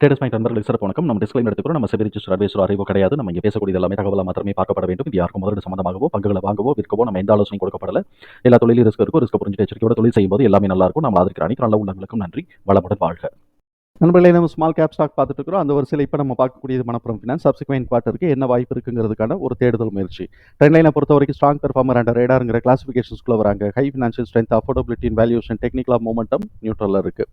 Traders point நண்பர்களுக்கு சிறப்பு வணக்கம். நம்ம டிஸ்கிளைம் எடுத்துக்கிறோம் நம்ம செபி ரிஜிஸ்டர் அட்வைசர் அறிவோ கிடையாது. நம்ம இங்கே பேசக்கூடிய எல்லாமே தகவலாக மாத்திரமே பார்க்கப்பட வேண்டும். இது யாருக்கும் முதலீடு சம்மந்தமாகவோ பங்குகளை வாங்கவோ விற்கவோ நம்ம எந்த ஆலோசனை கொடுக்கப்படல. எல்லா தொழிலும் ரிஸ்க் இருக்கும் ரிஸ்க் புரிஞ்சு எச்சரிக்கையோட தொழில் செய்யும்போது எல்லாமே நல்லா இருக்கும். நம்ம ஆதரிக்கிற அனைத்து நல்ல உள்ளங்களுக்கும் நன்றி. வளமுடன் வாழ்க. நண்பர்களே நம்ம ஸ்மால் கேப் ஸ்டாக் பார்த்துட்டு இருக்கிறோம். அந்த வரிசையில் இப்போ நம்ம பார்க்கக்கூடியது மணப்புறம் ஃபினான்ஸ் சப்சிக்வெண்ட் குவார்ட்டருக்கு என்ன வாய்ப்பு இருக்குங்கிறதுக்கான ஒரு தேடுதல் முயற்சி. ட்ரெண்ட் லைனை பொறுத்த வரைக்கும் ஸ்ட்ராங் பெர்ஃபார்மர் அண்ட் ரேடாருங்கிற கிளாசிஃபிகேஷன்ஸ்குள்ள வராங்க. High financial strength affordability valuation டெக்னிக்கலாக மூமெண்டம் நியூட்ரலில் இருக்கு.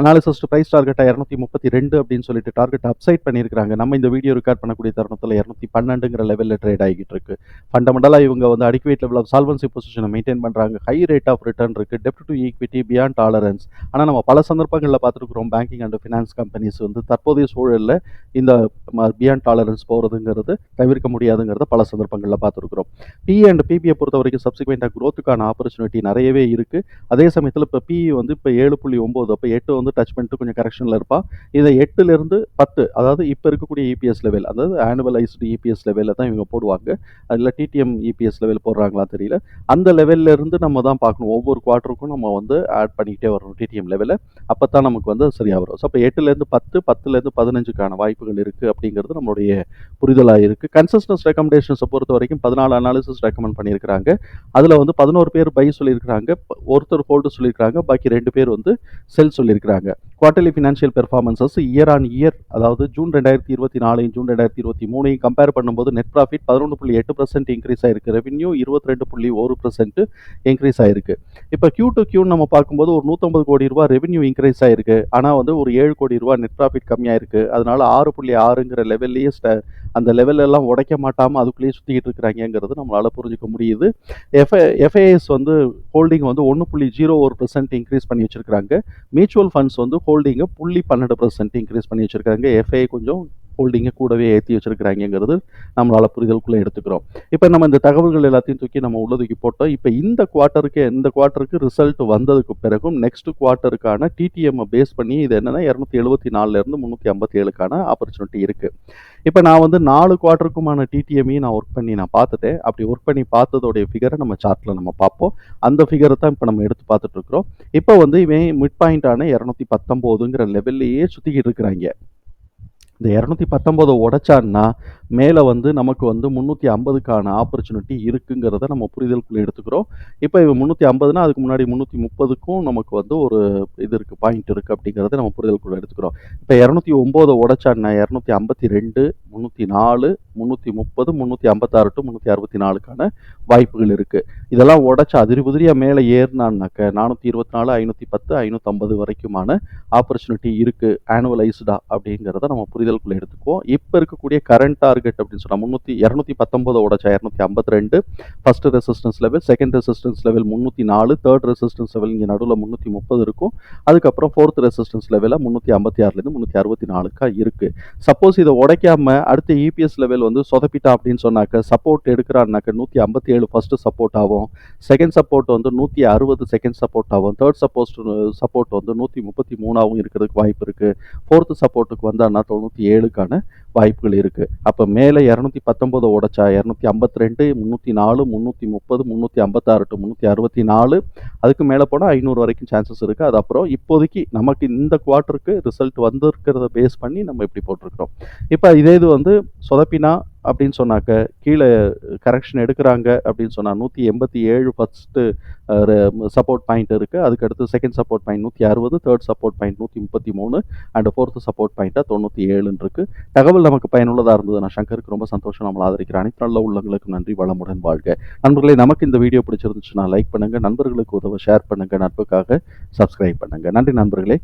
அனாலிசிஸ் ப்ரைஸ் டார்கெட்டாக இரநூத்தி முப்பத்தி ரெண்டு அப்படின்னு சொல்லிட்டு டார்கெட் அப்சைட் பண்ணியிருக்காங்க நம்ம இந்த வீடியோ ரெக்கார்ட் பண்ணக்கூடிய தருணத்தில் இரநூத்தி பன்னெண்டுங்கிற லெவலில் ட்ரேட் ஆகிட்டு இருக்கு. ஃபண்டமெண்டலாக இவங்க வந்து அடிக்குவேட் லெவல் ஆஃப் சால்வன்சி பொசிஷனை மெயின்டைன் பண்ணுறாங்க ஹை ரேட் ஆஃப் ரிட்டர்ன் இருக்கு. டெப்ட் டு ஈக்விட்டி பியாண்ட் டாலரன்ஸ் ஆனால் நம்ம பல சந்தர்ப்பங்களில் பார்த்துருக்குறோம். பேங்கிங் அண்ட் ஃபினான்ஸ் கம்பெனிஸ் வந்து தற்போதைய சூழலில் இந்த பியாண்ட் டாலரன்ஸ் போகிறதுங்கிறது தவிர்க்க முடியாதுங்கிறத பல சந்தர்ப்பங்களில் பார்த்துருக்குறோம். பி அண்ட் பிபியை பொறுத்த வரைக்கும் சப்சிக்வெண்ட்டாக க்ரோத்துக்கான ஆப்பர்ச்சுனிட்டி நிறையவே இருக்குது அதே சமயத்தில் இப்போ பி வந்து இப்போ ஏழு புள்ளி ஒம்பது அப்போ எட்டு வந்து டச் பண்ணிட்டு கொஞ்சம் கரெக்ஷனில் இருப்பாள் இதை எட்டுலேருந்து பத்து அதாவது இப்போ இருக்கக்கூடிய இபிஎஸ் லெவல் அதாவது ஆனுவலைஸ்டு இபிஎஸ் லெவலில் தான் இவங்க போடுவாங்க. அதில் டிடிஎம் இபிஎஸ் லெவல் போடுறாங்களா தெரியல. அந்த லெவல்ல இருந்து நம்ம தான் பார்க்கணும். ஒவ்வொரு குவார்ட்டருக்கும் நம்ம வந்து ஆட் பண்ணிக்கிட்டே வரணும் டிடிஎம் லெவலில் அப்போ தான் நமக்கு வந்து சரியாக வரும் ஸோ அப்போ எட்டுலேருந்து பத்து பத்துலேருந்து பதினஞ்சுக்கான வாய்ப்புகள் இருக்குது அப்படிங்கிறது நம்மளுடைய புரிதலாக இருக்குது கன்சிஸ்டன்ஸ் ரெக்கமெண்டேஷன்ஸை பொறுத்த வரைக்கும் பதினாலு அனாலிசிஸ் ரெக்கமெண்ட் பண்ணியிருக்கிறாங்க. அதில் வந்து பதினோரு பேர் பை சொல்லியிருக்கிறாங்க. ஒருத்தர் ஹோல்டு சொல்லியிருக்கிறாங்க. பாக்கி ரெண்டு பேர் வந்து செல் சொல்லியிருக்கிறாங்க. Quarterly financial performances year on year அதாவது ஜூன் ரெண்டாயிரத்தி இருபத்தி நாலையும் ஜூன் ரெண்டாயிரத்தி இருபத்தி மூணையும் கம்பேர் பண்ணும்போது நெட் ப்ராஃபிட் பதினொன்று புள்ளி எட்டு பர்சன்ட் இன்க்ரீஸ் ஆயிருக்கு. ரெவன்யூ இருபத்தி ரெண்டு புள்ளி ஒரு பர்சன்ட் இன்க்ரீஸ் ஆயிருக்கு. இப்போ கியூ டு கியூன்னு நம்ம பார்க்கும்போது ஒரு நூற்றம்பது கோடி ரூபா ரெவன்யூ இன்க்ரீஸ் ஆயிருக்கு. ஆனால் வந்து ஒரு ஏழு கோடி ரூபா நெட் ப்ராஃபிட் கம்மியாயிருக்கு. அதனால ஆறு புள்ளி ஆறுங்கிற லெவல்லையே அந்த லெவலெல்லாம் உடைக்க மாட்டாமல் அதுக்குள்ளேயே சுற்றிக்கிட்டு இருக்கிறாங்கிறது நம்மளால் புரிஞ்சுக்க முடியுது. எஃப்ஐ எஃப்ஐஎஸ் வந்து ஹோல்டிங் வந்து ஒன்று புள்ளி ஜீரோ ஒரு பர்சன்ட் இன்க்ரீஸ் பண்ணி வச்சிருக்காங்க மியூச்சுவல் ஃபண்ட் ஃபண்ட்ஸ் வந்து ஹோல்டிங்கை புள்ளி பன்னெண்டு பர்சன்ட் இன்க்ரீஸ் பண்ணி வச்சிருக்காங்க. எஃப்ஐ கொஞ்சம் ஹோல்டிங்கை கூடவே ஏற்றி வச்சுருக்கிறாங்கிறது நம்மளால் புரிதலுக்குள்ளே எடுத்துக்கிறோம். இப்போ நம்ம இந்த தகவல்கள் எல்லாத்தையும் தூக்கி நம்ம உள்ள தூக்கி போட்டோம். இப்போ இந்த குவார்ட்டருக்கு இந்த குவார்ட்டருக்கு ரிசல்ட் வந்ததுக்கு பிறகும் நெக்ஸ்ட் குவார்ட்டருக்கான டிடிஎம்மை பேஸ் பண்ணி இது என்னென்னா இரநூத்தி எழுபத்தி நாலுலேருந்து முந்நூற்றி ஐம்பத்தி ஏழுக்கான ஆப்பர்ச்சுனிட்டி இருக்குது இப்போ நான் வந்து நாலு குவார்ட்டருக்குமான டிடிஎம்மையும் நான் ஒர்க் பண்ணி நான் பார்த்துட்டேன். அப்படி ஒர்க் பண்ணி பார்த்ததோடைய ஃபிகரை நம்ம சார்ட்டில் நம்ம பார்ப்போம். அந்த ஃபிகரை தான் இப்போ நம்ம எடுத்து பார்த்துட்ருக்குறோம் இப்போ வந்து இவன் மிட் பாயிண்டான இரநூத்தி பத்தொம்போதுங்கிற லெவல்லையே சுற்றிக்கிட்டு இருக்கிறாங்க. இந்த இரநூத்தி பத்தொம்போதை உடைச்சான்னா மேலே வந்து நமக்கு வந்து முந்நூற்றி ஐம்பதுக்கான ஆப்பர்ச்சுனிட்டி இருக்குங்கிறத நம்ம புரிதலுக்குள்ளே எடுத்துக்கிறோம். இப்போ இவன் முந்நூற்றி ஐம்பதுனா அதுக்கு முன்னாடி முந்நூற்றி முப்பதுக்கும் நமக்கு வந்து ஒரு இது இருக்குது பாயிண்ட் இருக்குது அப்படிங்கிறத நம்ம புரிதலுக்குள்ளே எடுத்துக்கிறோம். இப்போ இரநூத்தி ஒம்போதை உடைச்சான்னா இரநூத்தி ஐம்பத்தி ரெண்டு முந்நூற்றி நாலு முந்நூற்றி முப்பது முந்நூற்றி ஐம்பத்தாறு டு முந்நூற்றி அறுபத்தி நாலுக்கான வாய்ப்புகள் இருக்குது இதெல்லாம் உடச்சி அதிரிபுதிரியாக மேலே ஏறினான்னாக்க நானூற்றி இருபத்தி நாலு ஐநூற்றி பத்து ஐநூற்றம்பது வரைக்குமான ஆப்பர்ச்சுனிட்டி இருக்குது ஆனுவலைஸ்டா அப்படிங்கிறத நம்ம புரிதல் இதழ்குள்ளே எடுத்துக்குவோம். இப்போ இருக்கக்கூடிய கரண்ட் டார்கெட் அப்படின்னு சொன்னால் முந்நூற்றி இரநூத்தி பத்தொம்போதோட உடச்சா இரநூத்தி ஐம்பத்தி ரெண்டு first resistance level second resistance level முந்நூற்றி நாலு தேர்ட் ரெசிஸ்டன்ஸ் லெவல் இங்கே நடுவில் முந்நூற்றி முப்பது இருக்கும். அதுக்கப்புறம் ஃபோர்த் ரெசிஸ்டன்ஸ் லெவலில் முந்நூற்றி ஐம்பத்தி ஆறுலேருந்து முந்நூற்றி அறுபத்தி நாலுக்கா இருக்குது சப்போஸ் இதை உடைக்காம அடுத்த இபிஎஸ் லெவல் வந்து சொதப்பிட்டா அப்படின்னு சொன்னாக்க சப்போர்ட் எடுக்கிறான்னாக்க நூற்றி ஐம்பத்தி ஏழு ஃபர்ஸ்ட் சப்போர்ட் ஆகும். செகண்ட் சப்போர்ட் வந்து நூற்றி அறுபது செகண்ட் சப்போர்ட் ஆகும். தேர்ட் சப்போர்ட் சப்போர்ட் வந்து நூற்றி முப்பத்தி மூணாவும் இருக்கிறதுக்கு வாய்ப்பு இருக்குது ஃபோர்த்து சப்போர்ட்டுக்கு வந்தான்னா தொண்ணூற்றி ஏழுக்கான வாய்ப்புகள் இருக்குது அப்போ மேலே இரநூத்தி பத்தொம்போதை உடைச்சா இரநூத்தி ஐம்பத்தி ரெண்டு முந்நூற்றி நாலு முந்நூற்றி முப்பது முந்நூற்றி ஐம்பத்தாறு டு முந்நூற்றி அறுபத்தி நாலு அதுக்கு மேலே போனால் ஐநூறு வரைக்கும் சான்சஸ் இருக்குது அது அப்புறம் இப்போதைக்கு நமக்கு இந்த குவார்ட்டருக்கு ரிசல்ட் வந்திருக்கிறத பேஸ் பண்ணி நம்ம இப்படி போட்டிருக்கிறோம். இப்போ இதே இது வந்து சொதப்பினா அப்படின்னு சொன்னாக்க கீழே கரெக்ஷன் எடுக்கிறாங்க அப்படின்னு சொன்னால் நூற்றி எண்பத்தி ஏழு ஃபஸ்ட்டு சப்போர்ட் பாயிண்ட் இருக்குது அதுக்கடுத்து செகண்ட் சப்போர்ட் பாயிண்ட் நூற்றி அறுபது தேர்ட் சப்போர்ட் பாயிண்ட் நூற்றி முப்பத்தி மூணு அண்ட் ஃபோர்த்து சப்போர்ட் பாயிண்ட்டாக தொண்ணூற்றி ஏழுன்னு இருக்குது தகவல் நமக்கு பயனுள்ளதாக இருந்தது நான் சங்கருக்கு ரொம்ப சந்தோஷம். நம்மளை ஆதரிக்கிற அனைத்து நல்ல உள்ளங்களுக்கு நன்றி வளமுடன் வாழ்க. நண்பர்களே நமக்கு இந்த வீடியோ பிடிச்சிருந்துச்சுன்னா லைக் பண்ணுங்கள் நண்பர்களுக்கு உதவ ஷேர் பண்ணுங்கள் நட்புக்காக சப்ஸ்கிரைப் பண்ணுங்கள் நன்றி நண்பர்களே.